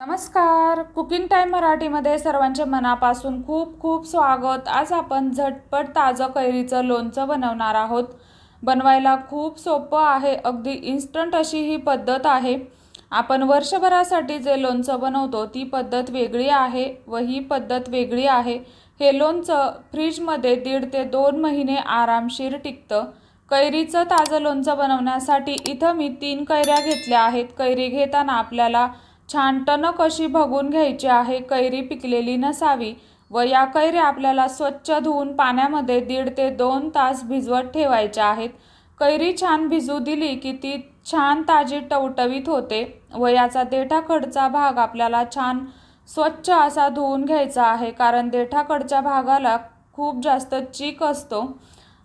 नमस्कार. Cooking time मराठीमध्ये सर्वांचे मनापासून खूप खूप स्वागत. आज आपण झटपट ताजं कैरीचं लोणचं बनवणार आहोत. बनवायला खूप सोपं आहे. अगदी इन्स्टंट अशी ही पद्धत आहे. आपण वर्षभरासाठी जे लोणचं बनवतो ती पद्धत वेगळी आहे व ही पद्धत वेगळी आहे. हे लोणचं फ्रीजमध्ये दीड ते दोन महिने आरामशीर टिकतं. कैरीचं ताजं लोणचं बनवण्यासाठी इथं मी तीन कैऱ्या घेतल्या आहेत. कैरी घेताना आपल्याला छान कशी अशी बघून घ्यायची आहे कैरी पिकलेली नसावी व या कैऱ्या आपल्याला स्वच्छ धुवून पाण्यामध्ये दीड ते दोन तास भिजवत ठेवायच्या आहेत. कैरी छान भिजू दिली की ती छान ताजी टवटवीत होते व याचा देठाकडचा भाग आपल्याला छान स्वच्छ असा धुवून घ्यायचा आहे कारण देठाकडच्या भागाला खूप जास्त चीक असतो.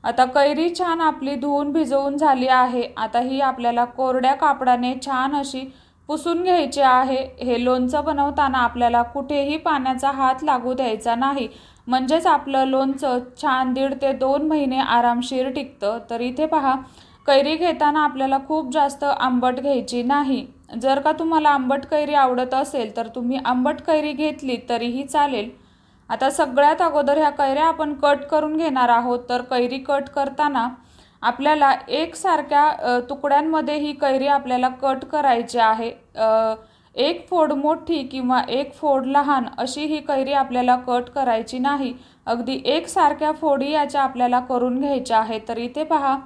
आता कैरी छान आपली धुवून भिजवून झाली आहे. आता ही आपल्याला कोरड्या कापडाने छान अशी पुसून घ्यायचे आहे. हे लोणचं बनवताना आपल्याला कुठेही पाण्याचा हात लागू द्यायचा नाही. म्हणजेच आपलं लोणचं छान दीड ते दोन महिने आरामशीर टिकतं. तर इथे पहा कैरी घेताना आपल्याला खूप जास्त आंबट घ्यायची नाही. जर का तुम्हाला आंबट कैरी आवडत असेल तर तुम्ही आंबट कैरी घेतली तरीही चालेल. आता सगळ्यात अगोदर ह्या कैऱ्या आपण कट करून घेणार आहोत. तर कैरी कट करताना आपल्याला एकसारख्या तुकड्यांमध्ये ही कैरी आपल्याला कट करायची आहे. एक फोड मोठी किंवा एक फोड लहान अशी ही कैरी आपल्याला कट करायची नाही. अगदी एकसारख्या फोडी याच्या आपल्याला करून घ्यायच्या आहे तर इथे पहा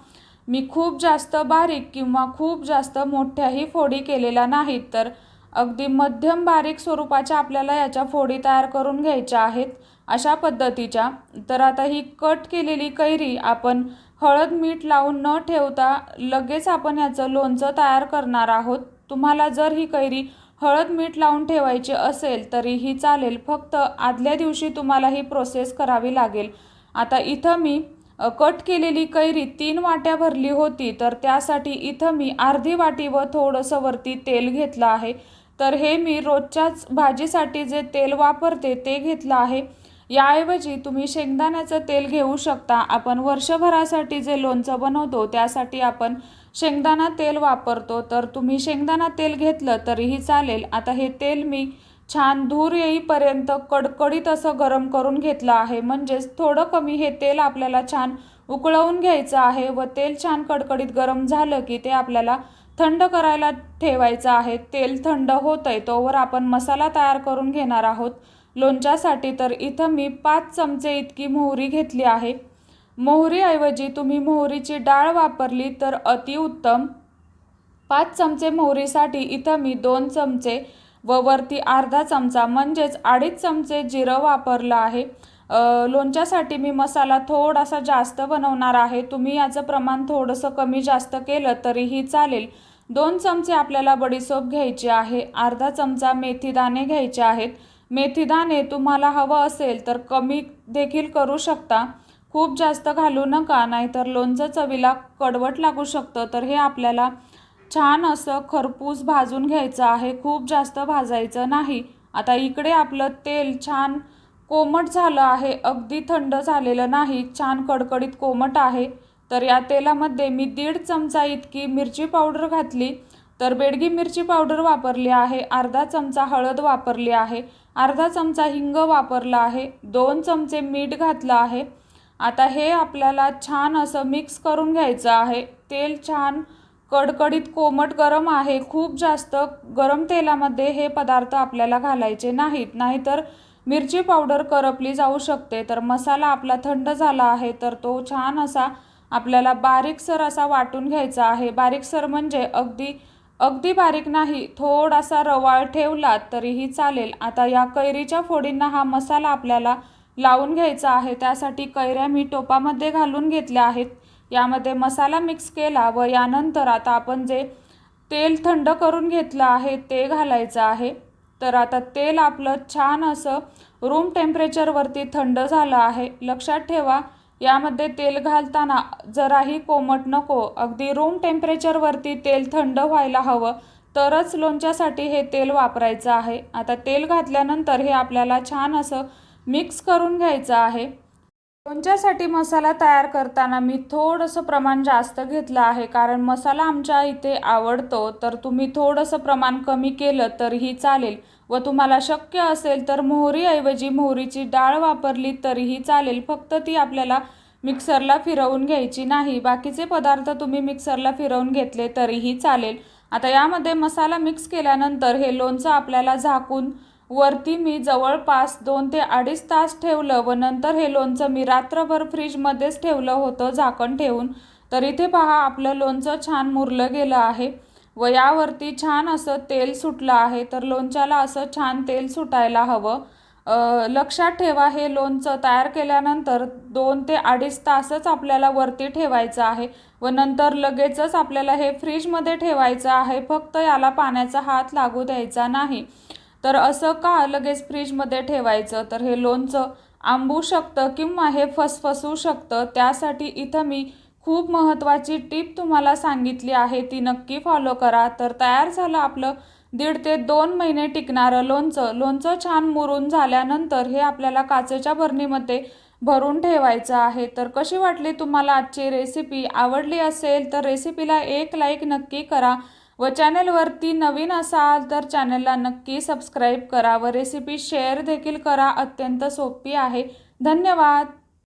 मी खूप जास्त बारीक किंवा खूप जास्त मोठ्याही फोडी केलेल्या नाहीत. तर अगदी मध्यम बारीक स्वरूपाच्या आपल्याला याच्या फोडी तयार करून घ्यायच्या आहेत अशा पद्धतीच्या. तर आता ही कट केलेली कैरी आपण हळद मीठ लावून न ठेवता लगेच आपण याचं लोणचं तयार करणार आहोत. तुम्हाला जर ही कैरी हळद मीठ लावून ठेवायची असेल तरीही चालेल. फक्त आदल्या दिवशी तुम्हाला ही प्रोसेस करावी लागेल. आता इथं मी कट केलेली कैरी तीन वाट्या भरली होती तर त्यासाठी इथं मी अर्धी वाटी व थोडंसं वरती तेल घेतलं आहे. तर हे मी रोजच्याच भाजीसाठी जे तेल वापरते ते घेतलं आहे. याऐवजी तुम्ही शेंगदाण्याचं तेल घेऊ शकता. आपण वर्षभरासाठी जे लोणचं बनवतो त्यासाठी आपण शेंगदाणा तेल वापरतो. तर तुम्ही शेंगदाणा तेल घेतलं तरीही चालेल. आता हे तेल मी छान धूर येईपर्यंत कडकडीत असं गरम करून घेतलं आहे. म्हणजेच थोडं कमी हे तेल आपल्याला छान उकळवून घ्यायचं आहे व तेल छान कडकडीत गरम झालं की ते आपल्याला थंड करायला ठेवायचं आहे. तेल थंड होत आहे तोवर आपण मसाला तयार करून घेणार आहोत. लोणच्यासाठी तर इथं मी पाच चमचे इतकी मोहरी घेतली आहे. मोहरीऐवजी तुम्ही मोहरीची डाळ वापरली तर अतिउत्तम पाच चमचे मोहरीसाठी इथं मी दोन चमचे व वरती अर्धा चमचा म्हणजेच अडीच चमचे जिरं वापरलं आहे. लोणच्यासाठी मी मसाला थोडासा जास्त बनवणार आहे. तुम्ही याचं प्रमाण थोडंसं कमी जास्त केलं तरीही चालेल. दोन चमचे आपल्याला बडीसोप घ्यायची आहे. अर्धा चमचा मेथीदाणे घ्यायचे आहेत. मेथीदाणे तुम्हाला हवं असेल तर कमी देखील करू शकता. खूप जास्त घालू नका नाहीतर लोणचं चवीला कडवट लागू शकतं. तर हे आपल्याला छान असं खरपूस भाजून घ्यायचं आहे. खूप जास्त भाजायचं नाही. आता इकडे आपलं तेल छान कोमट झालं आहे. अगदी थंड झालेलं नाही. छान कडकडीत कोमट आहे. तर या तेलामध्ये मी दीड चमचा इतकी मिरची पावडर घातली. तर बेडगी मिरची पावडर वापरली आहे. अर्धा चमचा हळद वापरली आहे. अर्धा चमचा हिंग वापरला आहे. दोन चमचे मीठ घातलं आहे. आता हे आपल्याला छान असं मिक्स करून घ्यायचं आहे. तेल छान कडकडीत कोमट गरम आहे. खूप जास्त गरम तेलामध्ये हे पदार्थ आपल्याला घालायचे नाहीत. नाहीतर मिरची पावडर करपली जाऊ शकते तर मसाला आपला थंड झाला आहे तर तो छान असा आपल्याला बारीकसर असा वाटून घ्यायचा आहे. बारीकसर म्हणजे अगदी अगदी बारीक नाही थोडासा रवाळ ठेवला तरीही चालेल. आता या कैरीच्या फोडींना हा मसाला आपल्याला लावून घ्यायचा आहे. त्यासाठी कैऱ्या मी टोपामध्ये घालून घेतल्या आहेत. यामध्ये मसाला मिक्स केला व यानंतर आता आपण जे तेल थंड करून घेतलं आहे ते घालायचं आहे. तर आता तेल आपलं छान असं रूम टेम्परेचरवरती थंड झालं आहे. लक्षात ठेवा यामध्ये तेल घालताना जराही कोमट नको. अगदी रूम टेम्परेचरवरती तेल थंड व्हायला हवं तरच लोणच्यासाठी हे तेल वापरायचं आहे. आता तेल घातल्यानंतर हे आपल्याला छान असं मिक्स करून घ्यायचं आहे. लोणच्यासाठी मसाला तयार करताना मी थोडंसं प्रमाण जास्त घेतलं आहे कारण मसाला आमच्या इथे आवडतो. तर तुम्ही थोडंसं प्रमाण कमी केलं तरीही चालेल व तुम्हाला शक्य असेल तर मोहरीऐवजी मोहरीची डाळ वापरली तरीही चालेल. फक्त ती आपल्याला मिक्सरला फिरवून घ्यायची नाही. बाकीचे पदार्थ तुम्ही मिक्सरला फिरवून घेतले तरीही चालेल. आता यामध्ये मसाला मिक्स केल्यानंतर हे लोणचं आपल्याला झाकून वरती मी जवळपास दोन ते अडीच तास ठेवलं व नंतर हे लोणचं मी रात्रभर फ्रीजमध्येच ठेवलं होतं झाकण ठेवून. तर इथे पहा आपलं लोणचं छान मुरलं गेलं आहे व यावरती छान असं तेल सुटलं आहे. तर लोणच्याला असं छान तेल सुटायला हवं. लक्षात ठेवा हे लोणचं तयार केल्यानंतर दोन ते अडीच तासच आपल्याला वरती ठेवायचं आहे व नंतर लगेचच आपल्याला हे फ्रीजमध्ये ठेवायचं आहे. फक्त याला पाण्याचा हात लागू द्यायचा नाही. तर असं का लगेच फ्रीजमध्ये ठेवायचं? तर हे लोणचं आंबू शकतं किंवा हे फसफसू शकतं त्यासाठी इथं मी खूप महत्त्वाची टीप तुम्हाला सांगितली आहे ती नक्की फॉलो करा. तर तयार झालं आपलं दीड ते दोन महिने टिकणारं लोणचं. लोणचं छान मुरून झाल्यानंतर हे आपल्याला काचेच्या भरणीमध्ये भरून ठेवायचं आहे. तर कशी वाटली तुम्हाला आजची रेसिपी आवडली असेल तर रेसिपीला एक लाईक नक्की करा. व चॅनलवरती नवीन असाल तर चॅनलला नक्की सबस्क्राईब करा व रेसिपी शेअर देखील करा. अत्यंत सोपी आहे. धन्यवाद.